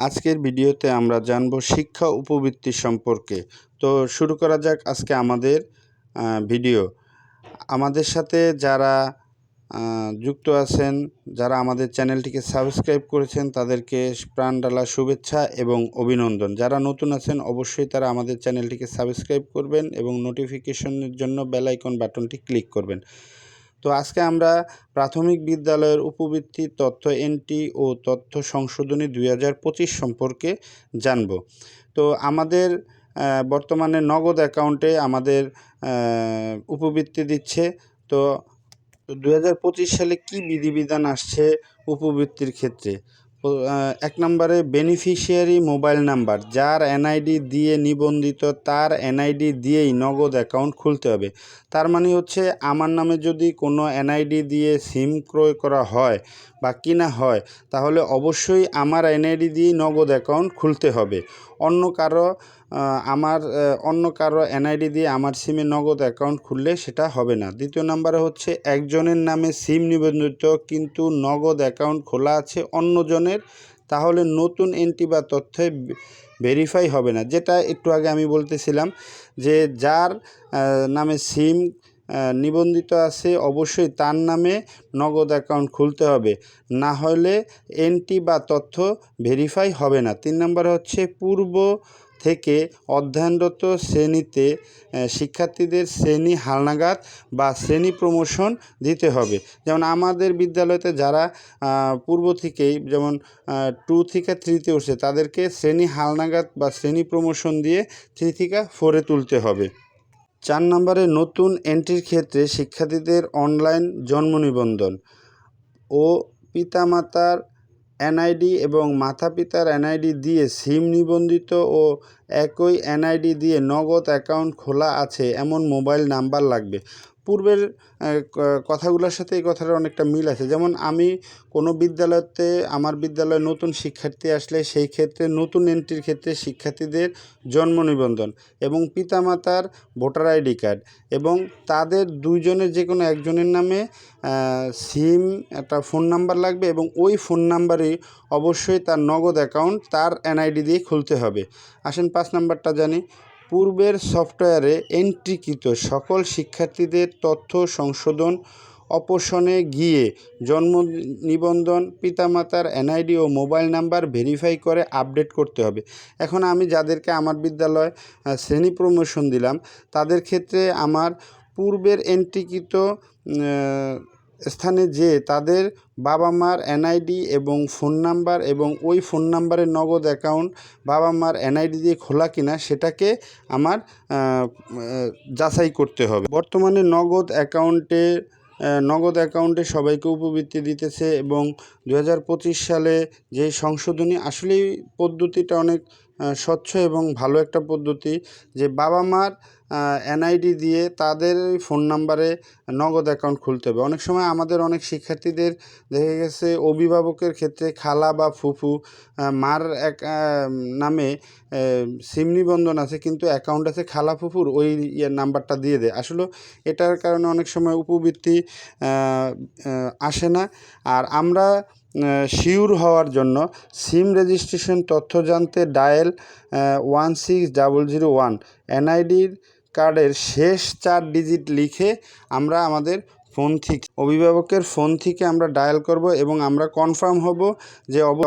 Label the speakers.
Speaker 1: আজকের ভিডিওতে আমরা জানব শিক্ষা উপবৃত্তি সম্পর্কে। তো শুরু করা যাক আজকে আমাদের ভিডিও। আমাদের সাথে যারা যুক্ত আছেন, যারা আমাদের চ্যানেলটিকে সাবস্ক্রাইব করেছেন, তাদেরকে প্রাণডালা শুভেচ্ছা এবং অভিনন্দন। যারা নতুন আছেন, অবশ্যই তারা আমাদের চ্যানেলটিকে সাবস্ক্রাইব করবেন এবং নোটিফিকেশনের জন্য বেলাইকন বাটনটি ক্লিক করবেন। তো আজকে আমরা প্রাথমিক বিদ্যালয়ের উপবৃত্তি, তথ্য এনটি ও তথ্য সংশোধনী দুই হাজার পঁচিশ সম্পর্কে জানব। তো আমাদের বর্তমানে নগদ অ্যাকাউন্টে আমাদের উপবৃত্তি দিচ্ছে। তো দু হাজার পঁচিশ সালে কি বিধিবিধান আসছে উপবৃত্তির ক্ষেত্রে? এক নম্বরে বেনিফিশিয়ারি মোবাইল নাম্বার যার এনআইডি দিয়ে নিবন্ধিত, তার এনআইডি দিয়েই নগদ অ্যাকাউন্ট খুলতে হবে। তার মানে হচ্ছে, আমার নামে যদি কোনো এনআইডি দিয়ে সিম ক্রয় করা হয় বা কিনা হয়, তাহলে অবশ্যই আমার এনআইডি দিয়েই নগদ অ্যাকাউন্ট খুলতে হবে। অন্য কারও আমার অন্য কারও এনআইডি দিয়ে আমার সিমে নগদ অ্যাকাউন্ট খুললে সেটা হবে না। দ্বিতীয় নাম্বারে হচ্ছে একজনের নামে সিম নিবন্ধিত, কিন্তু নগদ অ্যাকাউন্ট খোলা আছে অন্যজনের, তাহলে নতুন এন্ট্রি বা তথ্যে ভেরিফাই হবে না। যেটা একটু আগে আমি বলতেছিলাম যে যার নামে সিম নিবন্ধিত আছে, অবশ্যই তার নামে নগদ অ্যাকাউন্ট খুলতে হবে। না হলে এন্ট্রি বা তথ্য ভেরিফাই হবে না। তিন নম্বর হচ্ছে পূর্ব থেকে অধ্যয়নরত শ্রেণীতে শিক্ষার্থীদের শ্রেণি হালনাগাদ বা শ্রেণি প্রমোশন দিতে হবে। যেমন আমাদের বিদ্যালয়তে যারা পূর্ব থেকেই যেমন টু থেকে থ্রিতে উঠছে, তাদেরকে শ্রেণি হালনাগাদ বা শ্রেণি প্রমোশন দিয়ে থ্রি থেকে ফোরে তুলতে হবে। চার নম্বরে নতুন এন্ট্রির ক্ষেত্রে শিক্ষার্থীদের অনলাইন জন্ম নিবন্ধন ও পিতামাতার এনআইডি এবং মাতা পিতার এনআইডি দিয়ে সিম নিবন্ধিত ও একই এনআইডি দিয়ে নগদ অ্যাকাউন্ট খোলা আছে, এমন মোবাইল নাম্বার লাগবে। পূর্বের কথাগুলোর সাথে এই কথাটা অনেকটা মিল আছে। যেমন, আমি কোনো বিদ্যালয়তে, আমার বিদ্যালয়ে নতুন শিক্ষার্থী আসলে সেই ক্ষেত্রে, নতুন এন্ট্রির ক্ষেত্রে শিক্ষার্থীদের জন্ম নিবন্ধন এবং পিতামাতার ভোটার আইডি কার্ড এবং তাদের দুইজনের যে কোনো একজনের নামে সিম, একটা ফোন নাম্বার লাগবে এবং ওই ফোন নাম্বারে অবশ্যই তার নগদ অ্যাকাউন্ট তার এনআইডি দিয়ে খুলতে হবে। আসেন পাঁচ নাম্বারটা জানি। পূর্বের সফটওয়্যারে এন্ট্রিকৃত সকল শিক্ষার্থীদের তথ্য সংশোধন অপশনে গিয়ে জন্ম নিবন্ধন, পিতামাতার এনআইডি ও মোবাইল নাম্বার ভেরিফাই করে আপডেট করতে হবে। এখন আমি যাদেরকে আমার বিদ্যালয় শ্রেণি প্রমোশন দিলাম, তাদের ক্ষেত্রে আমার পূর্বের এন্ট্রিকৃত স্থানে যে তাদের বাবা মার এনআইডি এবং ফোন নাম্বার এবং ওই ফোন নাম্বারের নগদ অ্যাকাউন্ট বাবা মার এনআইডি দিয়ে খোলা কিনা সেটাকে আমার যাচাই করতে হবে। বর্তমানে নগদ অ্যাকাউন্টে নগদ অ্যাকাউন্টে সবাইকে উপবৃত্তি দিতেছে এবং দু হাজার পঁচিশ সালে যে সংশোধনী, আসলেই পদ্ধতিটা অনেক স্বচ্ছ এবং ভালো একটা পদ্ধতি যে বাবা মার এনআইডি দিয়ে তাদের ফোন নাম্বারে নগদ অ্যাকাউন্ট খুলতে হবে। অনেক সময় আমাদের অনেক শিক্ষার্থীদের দেখা গেছে অভিভাবকের ক্ষেত্রে খালা বা ফুফু মার এক নামে সিম নিবন্ধন আছে কিন্তু অ্যাকাউন্ট আছে খালা ফুফুর, ওই নাম্বারটা দিয়ে দেয়। আসলে এটার কারণে অনেক সময় উপবৃত্তি আসে না। আর আমরা শিওর হওয়ার জন্য সিম রেজিস্ট্রেশন তথ্য জানতে dial one six double zero one এনআইডির কার্ডের শেষ চার ডিজিট লিখে আমরা আমাদের ফোন থেকে, অভিভাবকের ফোন থেকে আমরা ডায়াল করব এবং আমরা কনফার্ম হব যে অব